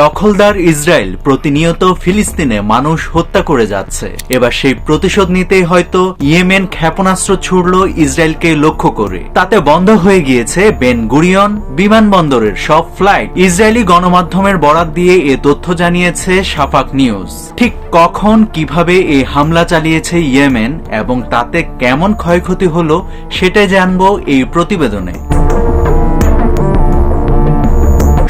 দখলদার ইসরায়েল প্রতিনিয়ত ফিলিস্তিনে মানুষ হত্যা করে যাচ্ছে। এবার সেই প্রতিশোধ নিতেই হয়তো ইয়েমেন ক্ষেপণাস্ত্র ছুড়ল ইসরায়েলকে লক্ষ্য করে। তাতে বন্ধ হয়ে গিয়েছে বেন গুরিয়ন বিমানবন্দরের সব ফ্লাইট। ইসরায়েলি গণমাধ্যমের বরাত দিয়ে এ তথ্য জানিয়েছে সাফাক নিউজ। ঠিক কখন কীভাবে এই হামলা চালিয়েছে ইয়েমেন এবং তাতে কেমন ক্ষয়ক্ষতি হলো সেটাই জানব এই প্রতিবেদনে।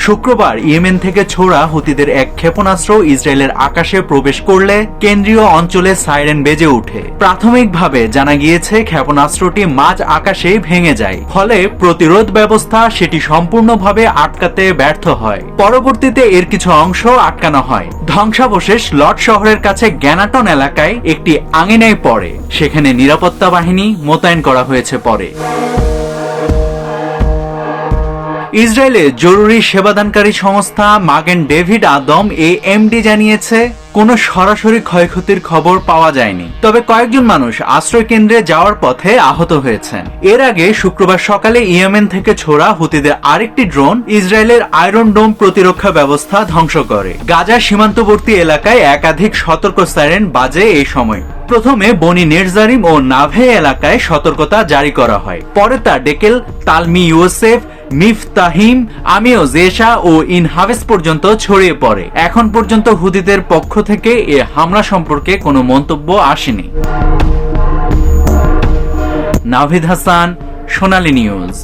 শুক্রবার ইয়েমেন থেকে ছোড়া হুতিদের এক ক্ষেপণাস্ত্র ইসরায়েলের আকাশে প্রবেশ করলে কেন্দ্রীয় অঞ্চলে সাইরেন বেজে ওঠে। প্রাথমিকভাবে জানা গিয়েছে, ক্ষেপণাস্ত্রটি মাঝ আকাশে ভেঙে যায়। ফলে প্রতিরোধ ব্যবস্থা সেটি সম্পূর্ণভাবে আটকাতে ব্যর্থ হয়। পরবর্তীতে এর কিছু অংশ আটকানো হয়। ধ্বংসাবশেষ লট শহরের কাছে গ্যানাটন এলাকায় একটি আঙিনায় পড়ে। সেখানে নিরাপত্তা বাহিনী মোতায়েন করা হয়েছে পরে। ইসরায়েলে জরুরি সেবাদানকারী সংস্থা মাগেন ডেভিড আদম এ এমডি জানিয়েছে, কোনো সরাসরি ক্ষয়ক্ষতির খবর পাওয়া যায়নি। তবে কয়েকজন মানুষ আশ্রয় কেন্দ্রে যাওয়ার পথে আহত হয়েছেন। এর আগে শুক্রবার সকালে ইয়েমেন থেকে ছোড়া হুতিদের আরেকটি ড্রোন ইসরায়েলের আয়রন ডোম প্রতিরক্ষা ব্যবস্থা ধ্বংস করে। গাজা সীমান্তবর্তী এলাকায় একাধিক সতর্ক সাইরেন বাজে এই সময়। প্রথমে বনি নেরজারিম ও নাভে এলাকায় সতর্কতা জারি করা হয়। পরে তা ডেকেল তালমি ইউসেফ মিফতাহিম, আমিও জেশা ও ইনহাভেস পর্যন্ত ছড়িয়ে পড়ে। এখন পর্যন্ত হুদিদের পক্ষ থেকে এ হামলা সম্পর্কে কোনো মন্তব্য আসেনি। নাভিদ হাসান, সোনালী নিউজ।